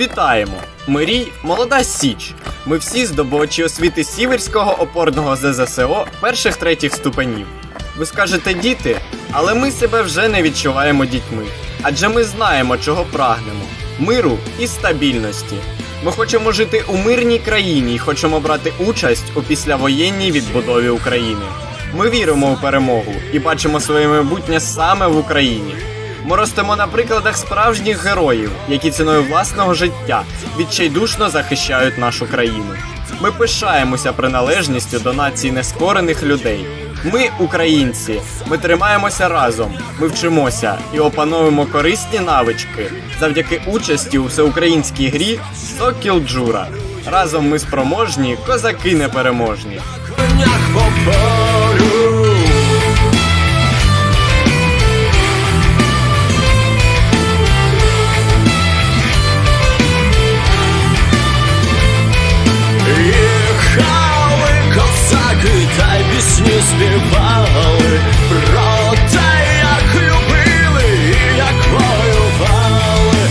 Вітаємо! Мирій молода Січ. Ми всі здобувачі освіти Сіверського опорного ЗЗСО перших третіх ступенів. Ви скажете діти, але ми себе вже не відчуваємо дітьми, адже ми знаємо, чого прагнемо: миру і стабільності. Ми хочемо жити у мирній країні і хочемо брати участь у післявоєнній відбудові України. Ми віримо у перемогу і бачимо своє майбутнє саме в Україні. Ми ростемо на прикладах справжніх героїв, які ціною власного життя відчайдушно захищають нашу країну. Ми пишаємося приналежністю до нації нескорених людей. Ми українці. Ми тримаємося разом. Ми вчимося і опановуємо корисні навички завдяки участі у всеукраїнській грі Сокіл Джура. Разом ми спроможні, козаки непереможні. пісню співали про те, як любили і як воювали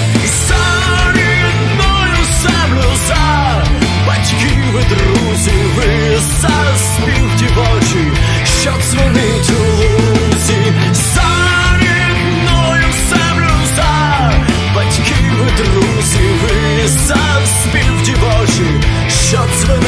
за рідною землю, за батьків і друзів, і за спів дівочий, що дзвонить у лузі, за рідною землю, за батьків і друзів, і за спів дівочий, що дзвонить